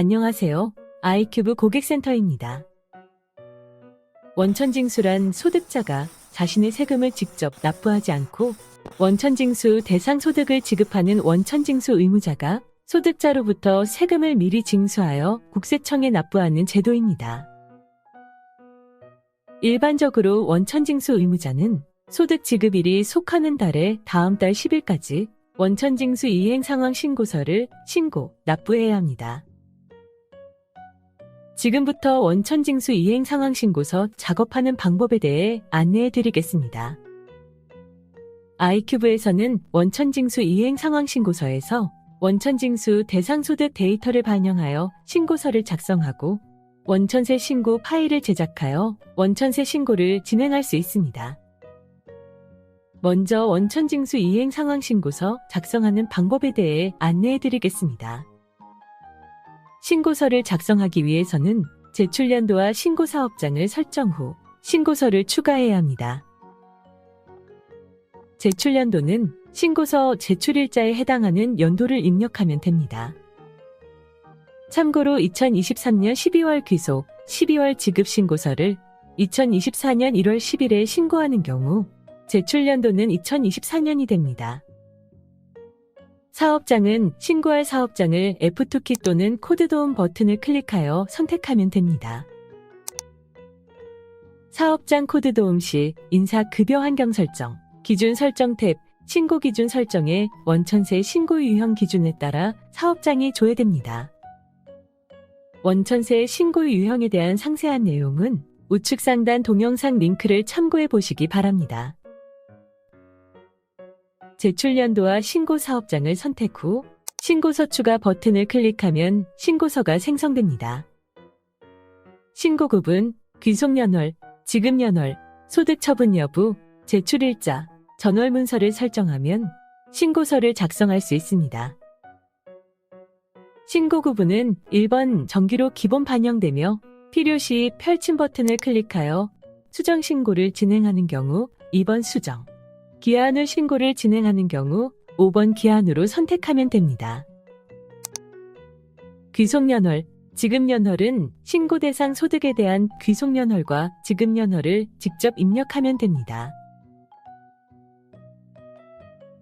안녕하세요. 아이큐브 고객센터입니다. 원천징수란 소득자가 자신의 세금을 직접 납부하지 않고 원천징수 대상 소득을 지급하는 원천징수 의무자가 소득자로부터 세금을 미리 징수하여 국세청에 납부하는 제도입니다. 일반적으로 원천징수 의무자는 소득 지급일이 속하는 달의 다음 달 10일까지 원천징수 이행 상황 신고서를 신고, 납부해야 합니다. 지금부터 원천징수 이행 상황 신고서 작업하는 방법에 대해 안내해 드리겠습니다. 아이큐브에서는 원천징수 이행 상황 신고서에서 원천징수 대상 소득 데이터를 반영하여 신고서를 작성하고 원천세 신고 파일을 제작하여 원천세 신고를 진행할 수 있습니다. 먼저 원천징수 이행 상황 신고서 작성하는 방법에 대해 안내해 드리겠습니다. 신고서를 작성하기 위해서는 제출연도와 신고사업장을 설정 후 신고서를 추가해야 합니다. 제출연도는 신고서 제출일자에 해당하는 연도를 입력하면 됩니다. 참고로 2023년 12월 귀속, 12월 지급 신고서를 2024년 1월 10일에 신고하는 경우 제출연도는 2024년이 됩니다. 사업장은 신고할 사업장을 F2키 또는 코드 도움 버튼을 클릭하여 선택하면 됩니다. 사업장 코드 도움 시 인사 급여 환경 설정, 기준 설정 탭, 신고 기준 설정에 원천세 신고 유형 기준에 따라 사업장이 조회됩니다. 원천세 신고 유형에 대한 상세한 내용은 우측 상단 동영상 링크를 참고해 보시기 바랍니다. 제출연도와 신고 사업장을 선택 후 신고서 추가 버튼을 클릭하면 신고서가 생성됩니다. 신고 구분, 귀속연월, 지급연월, 소득처분 여부, 제출일자, 전월문서를 설정하면 신고서를 작성할 수 있습니다. 신고 구분은 1번 정기로 기본 반영되며 필요시 펼침 버튼을 클릭하여 수정 신고를 진행하는 경우 2번 수정, 기한후 신고를 진행하는 경우 5번 기한으로 선택하면 됩니다. 귀속연월, 지급연월은 신고 대상 소득에 대한 귀속연월과 지급연월을 직접 입력하면 됩니다.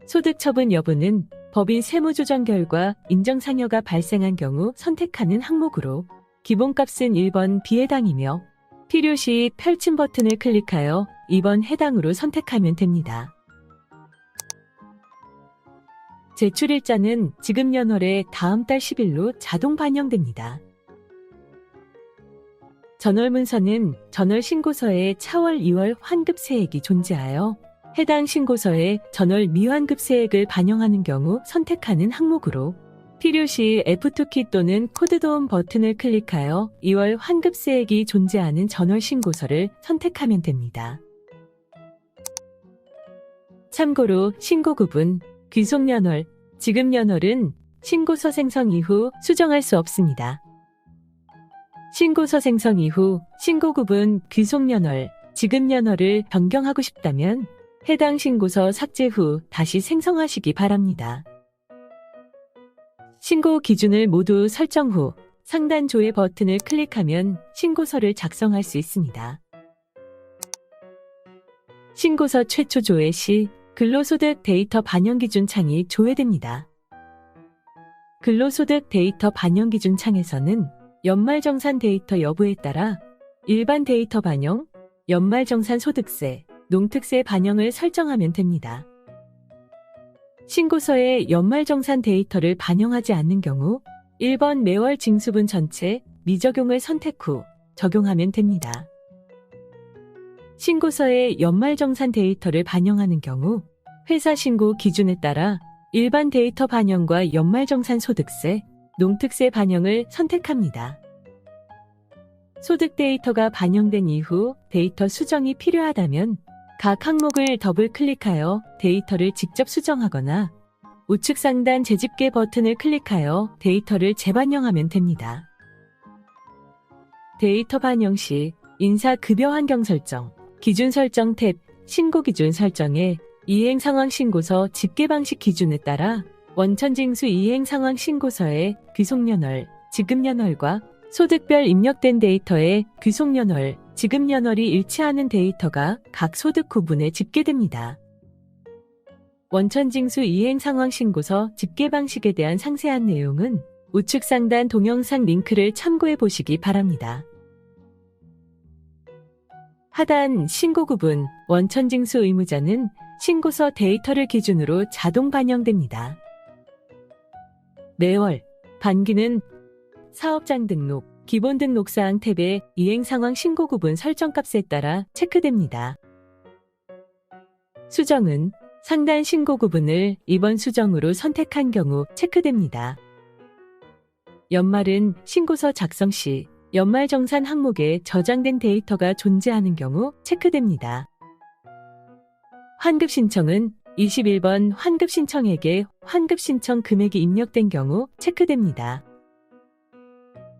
소득처분 여부는 법인 세무조정 결과 인정상여가 발생한 경우 선택하는 항목으로 기본값은 1번 비해당이며 필요시 펼침 버튼을 클릭하여 2번 해당으로 선택하면 됩니다. 제출일자는 지급 연월의 다음 달 10일로 자동 반영됩니다. 전월문서는 전월 신고서에 차월 2월 환급세액이 존재하여 해당 신고서에 전월 미환급세액을 반영하는 경우 선택하는 항목으로 필요시 F2키 또는 코드 도움 버튼을 클릭하여 2월 환급세액이 존재하는 전월 신고서를 선택하면 됩니다. 참고로 신고 구분, 귀속연월, 지급연월은 신고서 생성 이후 수정할 수 없습니다. 신고서 생성 이후 신고 구분, 귀속연월, 지급연월을 변경하고 싶다면 해당 신고서 삭제 후 다시 생성하시기 바랍니다. 신고 기준을 모두 설정 후 상단 조회 버튼을 클릭하면 신고서를 작성할 수 있습니다. 신고서 최초 조회 시 근로소득 데이터 반영 기준 창이 조회됩니다. 근로소득 데이터 반영 기준 창에서는 연말정산 데이터 여부에 따라 일반 데이터 반영, 연말정산 소득세, 농특세 반영을 설정하면 됩니다. 신고서에 연말정산 데이터를 반영하지 않는 경우 1번 매월 징수분 전체 미적용을 선택 후 적용하면 됩니다. 신고서에 연말정산 데이터를 반영하는 경우 회사 신고 기준에 따라 일반 데이터 반영과 연말정산 소득세, 농특세 반영을 선택합니다. 소득 데이터가 반영된 이후 데이터 수정이 필요하다면 각 항목을 더블 클릭하여 데이터를 직접 수정하거나 우측 상단 재집계 버튼을 클릭하여 데이터를 재반영하면 됩니다. 데이터 반영 시 인사 급여 환경 설정, 기준 설정 탭, 신고 기준 설정에 이행 상황 신고서 집계 방식 기준에 따라 원천징수 이행 상황 신고서의 귀속연월, 지급연월과 소득별 입력된 데이터의 귀속연월, 지급연월이 일치하는 데이터가 각 소득 구분에 집계됩니다. 원천징수 이행 상황 신고서 집계 방식에 대한 상세한 내용은 우측 상단 동영상 링크를 참고해 보시기 바랍니다. 하단 신고 구분 원천징수 의무자는 신고서 데이터를 기준으로 자동 반영됩니다. 매월 반기는 사업장 등록, 기본 등록 사항 탭의 이행 상황 신고 구분 설정 값에 따라 체크됩니다. 수정은 상단 신고 구분을 이번 수정으로 선택한 경우 체크됩니다. 연말은 신고서 작성 시 연말정산 항목에 저장된 데이터가 존재하는 경우 체크됩니다. 환급 신청은 21번 환급 신청액에 환급 신청 금액이 입력된 경우 체크됩니다.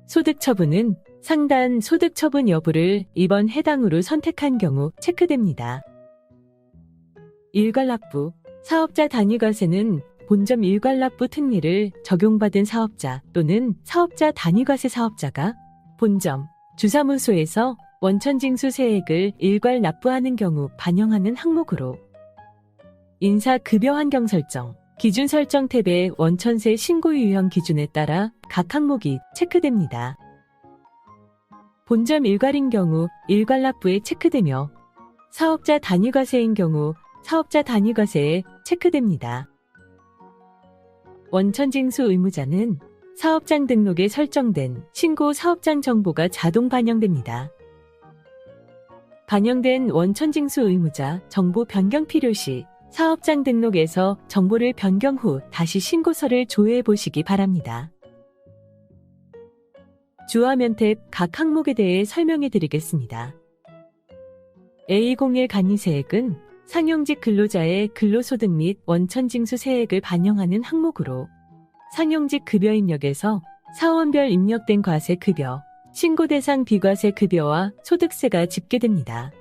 소득 처분은 상단 소득 처분 여부를 이번 해당으로 선택한 경우 체크됩니다. 일괄납부 사업자 단위과세는 본점 일괄납부 특례를 적용받은 사업자 또는 사업자 단위과세 사업자가 본점 주사무소에서 원천징수 세액을 일괄 납부하는 경우 반영하는 항목으로 인사급여 환경 설정 기준 설정 탭의 원천세 신고 유형 기준에 따라 각 항목이 체크됩니다. 본점 일괄인 경우 일괄 납부에 체크되며 사업자 단위과세인 경우 사업자 단위과세에 체크됩니다. 원천징수 의무자는 사업장 등록에 설정된 신고 사업장 정보가 자동 반영됩니다. 반영된 원천징수 의무자 정보 변경 필요 시 사업장 등록에서 정보를 변경 후 다시 신고서를 조회해 보시기 바랍니다. 주화면 탭 각 항목에 대해 설명해 드리겠습니다. A01 간이세액은 상용직 근로자의 근로소득 및 원천징수 세액을 반영하는 항목으로 상용직 급여 입력에서 사원별 입력된 과세 급여, 신고 대상 비과세 급여와 소득세가 집계됩니다.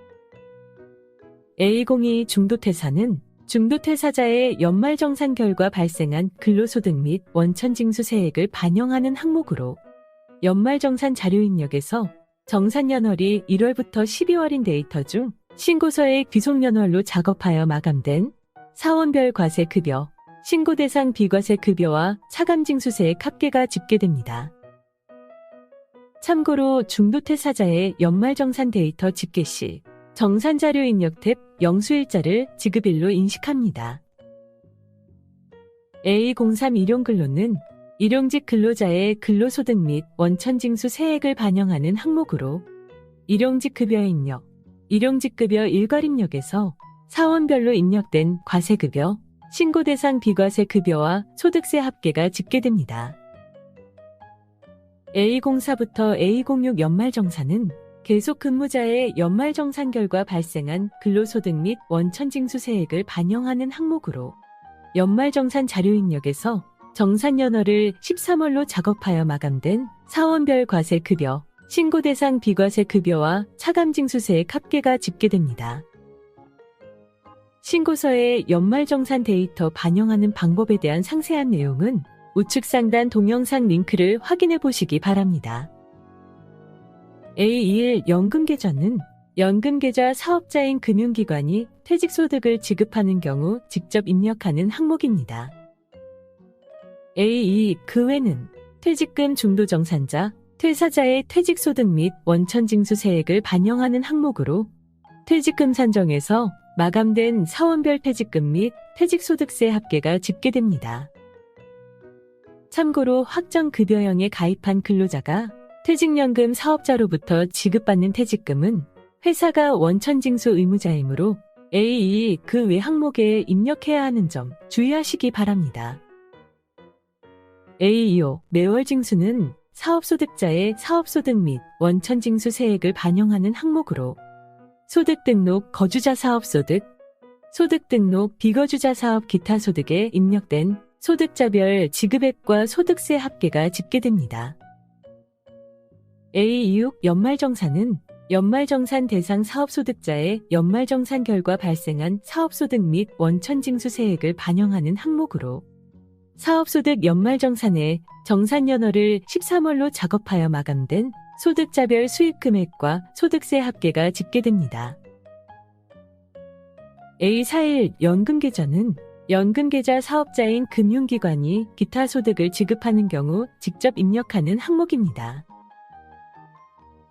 A02 중도퇴사는 중도퇴사자의 연말정산 결과 발생한 근로소득 및 원천징수 세액을 반영하는 항목으로 연말정산 자료 입력에서 정산연월이 1월부터 12월인 데이터 중 신고서의 귀속연월로 작업하여 마감된 사원별 과세 급여, 신고 대상 비과세 급여와 차감징수세액 합계가 집계됩니다. 참고로 중도퇴사자의 연말정산 데이터 집계 시 정산자료 입력 탭 영수일자를 지급일로 인식합니다. A03 일용근로는 일용직 근로자의 근로소득 및 원천징수 세액을 반영하는 항목으로 일용직 급여 입력, 일용직 급여 일괄 입력에서 사원별로 입력된 과세급여, 신고 대상 비과세 급여와 소득세 합계가 집계됩니다. A04부터 A06 연말정산은 계속 근무자의 연말정산 결과 발생한 근로소득 및 원천징수 세액을 반영하는 항목으로 연말정산 자료 입력에서 정산 연월을 13월로 작업하여 마감된 사원별 과세 급여, 신고 대상 비과세 급여와 차감징수세액 합계가 집계됩니다. 신고서에 연말정산 데이터 반영하는 방법에 대한 상세한 내용은 우측 상단 동영상 링크를 확인해 보시기 바랍니다. A21 연금계좌는 연금계좌 사업자인 금융기관이 퇴직소득을 지급하는 경우 직접 입력하는 항목입니다. A2 그 외는 퇴직금 중도정산자, 퇴사자의 퇴직소득 및 원천징수세액을 반영하는 항목으로 퇴직금 산정에서 마감된 사원별 퇴직금 및 퇴직소득세 합계가 집계됩니다. 참고로 확정급여형에 가입한 근로자가 퇴직연금 사업자로부터 지급받는 퇴직금은 회사가 원천징수 의무자이므로 A2 그외 항목에 입력해야 하는 점 주의하시기 바랍니다. A25 매월 징수는 사업소득자의 사업소득 및 원천징수 세액을 반영하는 항목으로 소득 등록 거주자 사업소득, 소득 등록 비거주자 사업 기타 소득에 입력된 소득자별 지급액과 소득세 합계가 집계됩니다. A26 연말정산은 연말정산 대상 사업소득자의 연말정산 결과 발생한 사업소득 및 원천징수 세액을 반영하는 항목으로 사업소득 연말정산에 정산연월을 13월로 작업하여 마감된 소득자별 수익금액과 소득세 합계가 집계됩니다. A41 연금계좌는 연금계좌 사업자인 금융기관이 기타 소득을 지급하는 경우 직접 입력하는 항목입니다.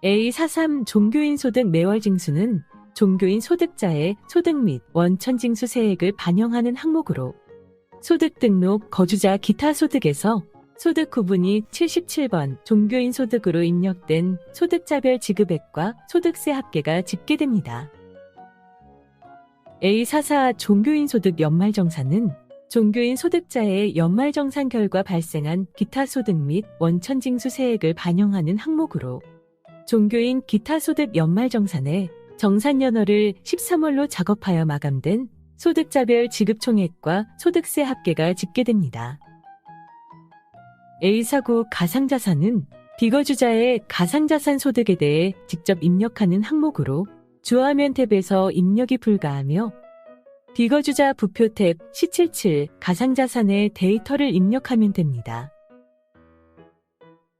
A43 종교인 소득 매월 징수는 종교인 소득자의 소득 및 원천 징수 세액을 반영하는 항목으로 소득 등록 거주자 기타 소득에서 소득 구분이 77번 종교인 소득으로 입력된 소득자별 지급액과 소득세 합계가 집계됩니다. A44 종교인 소득 연말정산은 종교인 소득자의 연말정산 결과 발생한 기타 소득 및 원천징수 세액을 반영하는 항목으로 종교인 기타 소득 연말정산에 정산연월을 13월로 작업하여 마감된 소득자별 지급 총액과 소득세 합계가 집계됩니다. A49 가상자산은 비거주자의 가상자산 소득에 대해 직접 입력하는 항목으로 주화면 탭에서 입력이 불가하며 비거주자 부표 탭 C77 가상자산의 데이터를 입력하면 됩니다.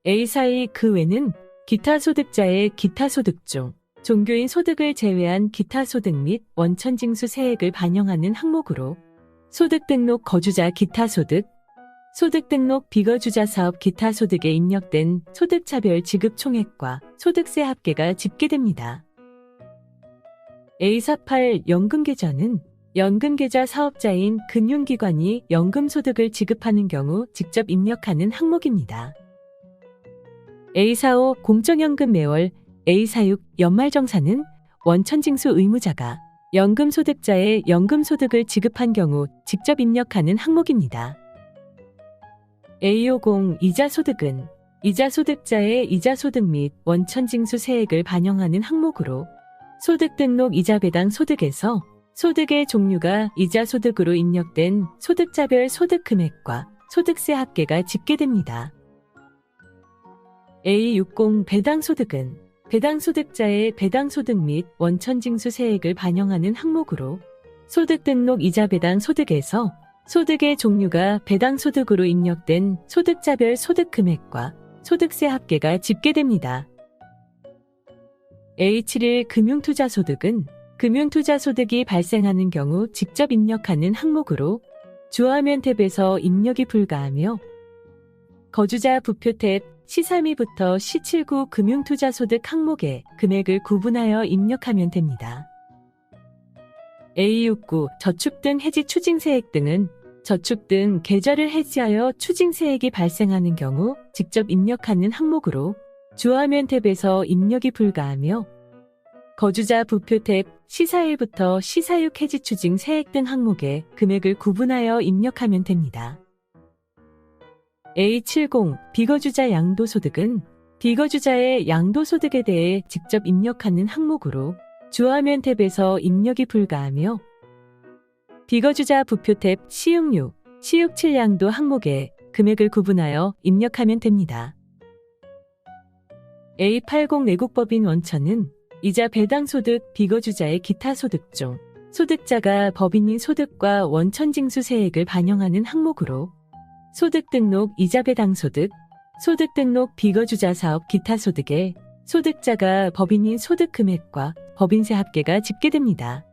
A42 그 외는 기타 소득자의 기타 소득 중 종교인 소득을 제외한 기타 소득 및 원천징수 세액을 반영하는 항목으로 소득 등록 거주자 기타 소득, 소득 등록 비거주자 사업 기타 소득에 입력된 소득차별 지급 총액과 소득세 합계가 집계됩니다. A48 연금계좌는 연금계좌 사업자인 금융기관이 연금소득을 지급하는 경우 직접 입력하는 항목입니다. A45 공적연금 매월 A46 연말정산은 원천징수 의무자가 연금소득자의 연금소득을 지급한 경우 직접 입력하는 항목입니다. A50 이자소득은 이자소득자의 이자소득 및 원천징수 세액을 반영하는 항목으로 소득 등록 이자 배당 소득에서 소득의 종류가 이자 소득으로 입력된 소득자별 소득 금액과 소득세 합계가 집계됩니다. A60 배당 소득은 배당 소득자의 배당 소득 및 원천 징수 세액을 반영하는 항목으로 소득 등록 이자 배당 소득에서 소득의 종류가 배당 소득으로 입력된 소득자별 소득 금액과 소득세 합계가 집계됩니다. A71 금융투자소득은 금융투자소득이 발생하는 경우 직접 입력하는 항목으로 주화면 탭에서 입력이 불가하며 거주자 부표 탭 C32부터 C79 금융투자소득 항목에 금액을 구분하여 입력하면 됩니다. A69 저축 등 해지 추징세액 등은 저축 등 계좌를 해지하여 추징세액이 발생하는 경우 직접 입력하는 항목으로 주화면 탭에서 입력이 불가하며 거주자 부표 탭 C41부터 C46 해지 추징 세액 등 항목에 금액을 구분하여 입력하면 됩니다. A70 비거주자 양도소득은 비거주자의 양도소득에 대해 직접 입력하는 항목으로 주화면 탭에서 입력이 불가하며 비거주자 부표 탭 C66, C67 양도 항목에 금액을 구분하여 입력하면 됩니다. A80 내국법인 원천은 이자 배당 소득 비거주자의 기타 소득 중 소득자가 법인인 소득과 원천징수 세액을 반영하는 항목으로 소득 등록 이자 배당 소득, 소득 등록 비거주자 사업 기타 소득에 소득자가 법인인 소득 금액과 법인세 합계가 집계됩니다.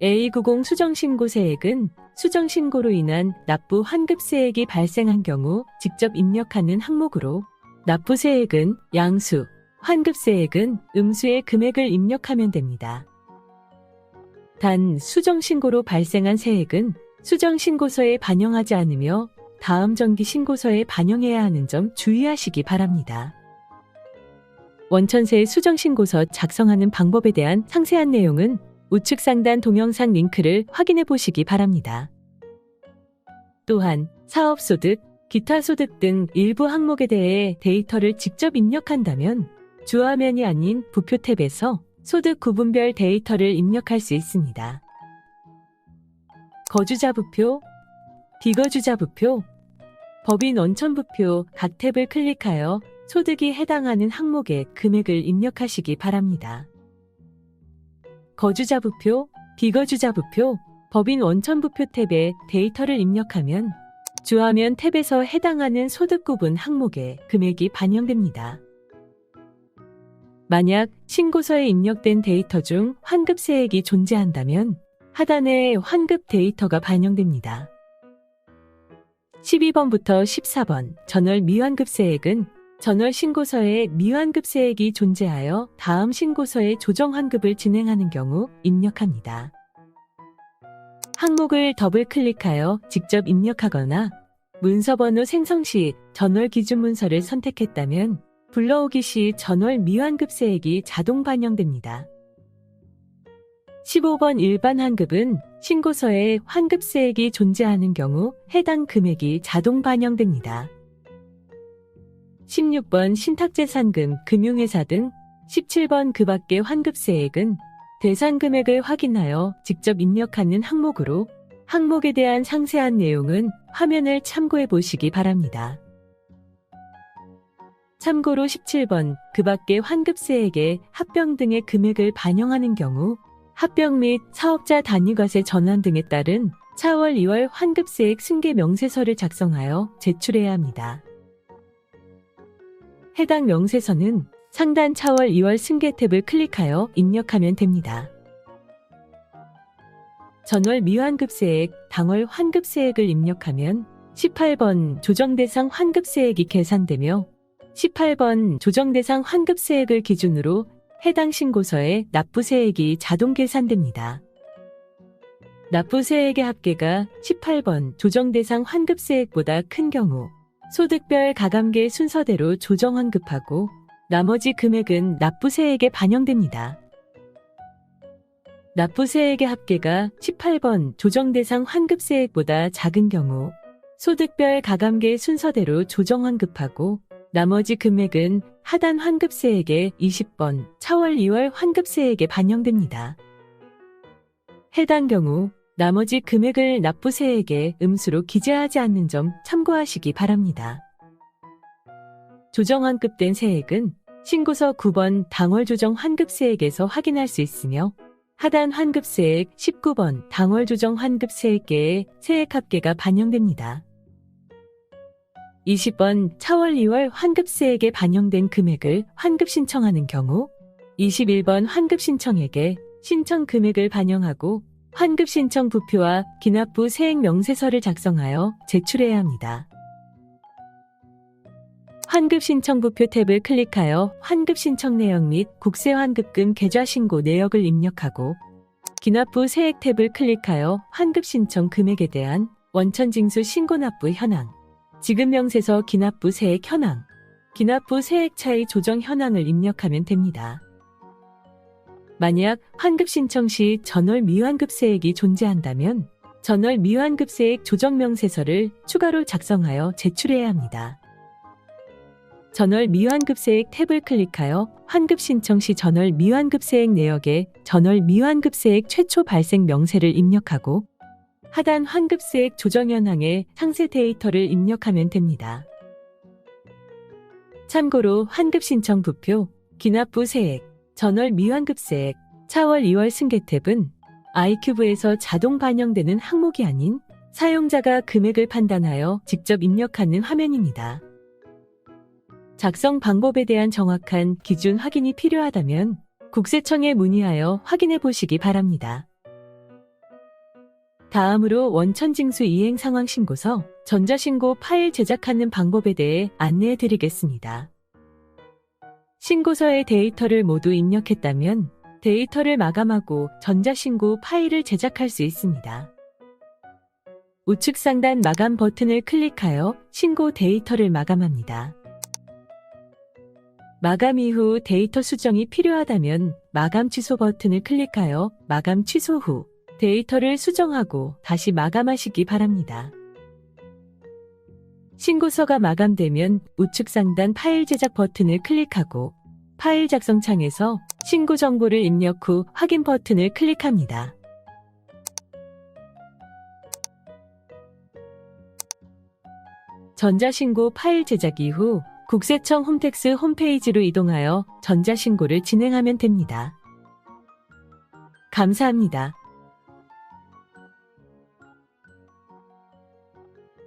A90 수정신고세액은 수정신고로 인한 납부 환급세액이 발생한 경우 직접 입력하는 항목으로 납부세액은 양수, 환급세액은 음수의 금액을 입력하면 됩니다. 단 수정신고로 발생한 세액은 수정신고서에 반영하지 않으며 다음 정기 신고서에 반영해야 하는 점 주의하시기 바랍니다. 원천세 수정신고서 작성하는 방법에 대한 상세한 내용은 우측 상단 동영상 링크를 확인해 보시기 바랍니다. 또한 사업소득, 기타 소득 등 일부 항목에 대해 데이터를 직접 입력한다면 주화면이 아닌 부표 탭에서 소득 구분별 데이터를 입력할 수 있습니다. 거주자 부표, 비거주자 부표, 법인 원천 부표 각 탭을 클릭하여 소득이 해당하는 항목의 금액을 입력하시기 바랍니다. 거주자 부표, 비거주자 부표, 법인 원천 부표 탭에 데이터를 입력하면 주화면 탭에서 해당하는 소득 구분 항목에 금액이 반영됩니다. 만약 신고서에 입력된 데이터 중 환급세액이 존재한다면 하단에 환급 데이터가 반영됩니다. 12번부터 14번 전월 미환급세액은 전월 신고서에 미환급세액이 존재하여 다음 신고서에 조정 환급을 진행하는 경우 입력합니다. 항목을 더블 클릭하여 직접 입력하거나 문서번호 생성 시 전월 기준 문서를 선택했다면 불러오기 시 전월 미환급세액이 자동 반영됩니다. 15번 일반 환급은 신고서에 환급세액이 존재하는 경우 해당 금액이 자동 반영됩니다. 16번 신탁재산금, 금융회사 등 17번 그 밖의 환급세액은 대상 금액을 확인하여 직접 입력하는 항목으로 항목에 대한 상세한 내용은 화면을 참고해 보시기 바랍니다. 참고로 17번 그 밖의 환급세액에 합병 등의 금액을 반영하는 경우 합병 및 사업자 단위과세 전환 등에 따른 4월 2월 환급세액 승계 명세서를 작성하여 제출해야 합니다. 해당 명세서는 상단 4월 2월 승계 탭을 클릭하여 입력하면 됩니다. 전월 미환급세액, 당월 환급세액을 입력하면 18번 조정대상 환급세액이 계산되며 18번 조정대상 환급세액을 기준으로 해당 신고서에 납부세액이 자동 계산됩니다. 납부세액의 합계가 18번 조정대상 환급세액보다 큰 경우 소득별 가감계 순서대로 조정 환급하고 나머지 금액은 납부세액에 반영됩니다. 납부세액의 합계가 18번 조정대상 환급세액보다 작은 경우 소득별 가감계 순서대로 조정 환급하고 나머지 금액은 하단 환급세액의 20번, 차월 2월 환급세액에 반영됩니다. 해당 경우 나머지 금액을 납부세액에 음수로 기재하지 않는 점 참고하시기 바랍니다. 조정 환급된 세액은 신고서 9번 당월 조정 환급세액에서 확인할 수 있으며 하단 환급세액 19번 당월 조정 환급세액계에 세액 합계가 반영됩니다. 20번 차월 2월 환급세액에 반영된 금액을 환급 신청하는 경우 21번 환급 신청액에 신청 금액을 반영하고 환급 신청 부표와 기납부 세액 명세서를 작성하여 제출해야 합니다. 환급 신청 부표 탭을 클릭하여 환급 신청 내역 및 국세 환급금 계좌 신고 내역을 입력하고 기납부 세액 탭을 클릭하여 환급 신청 금액에 대한 원천 징수 신고 납부 현황, 지급 명세서 기납부 세액 현황, 기납부 세액 차이 조정 현황을 입력하면 됩니다. 만약 환급 신청 시 전월 미환급세액이 존재한다면 전월 미환급세액 조정 명세서를 추가로 작성하여 제출해야 합니다. 전월 미환급세액 탭을 클릭하여 환급 신청 시 전월 미환급세액 내역에 전월 미환급세액 최초 발생 명세를 입력하고 하단 환급세액 조정 현황에 상세 데이터를 입력하면 됩니다. 참고로 환급 신청 부표, 기납부 세액, 전월 미환급세액, 차월 2월 승계 탭은 아이큐브에서 자동 반영되는 항목이 아닌 사용자가 금액을 판단하여 직접 입력하는 화면입니다. 작성 방법에 대한 정확한 기준 확인이 필요하다면 국세청에 문의하여 확인해 보시기 바랍니다. 다음으로 원천징수 이행 상황 신고서, 전자신고 파일 제작하는 방법에 대해 안내해 드리겠습니다. 신고서의 데이터를 모두 입력했다면 데이터를 마감하고 전자신고 파일을 제작할 수 있습니다. 우측 상단 마감 버튼을 클릭하여 신고 데이터를 마감합니다. 마감 이후 데이터 수정이 필요하다면 마감 취소 버튼을 클릭하여 마감 취소 후 데이터를 수정하고 다시 마감하시기 바랍니다. 신고서가 마감되면 우측 상단 파일 제작 버튼을 클릭하고 파일 작성 창에서 신고 정보를 입력 후 확인 버튼을 클릭합니다. 전자신고 파일 제작 이후 국세청 홈택스 홈페이지로 이동하여 전자신고를 진행하면 됩니다. 감사합니다.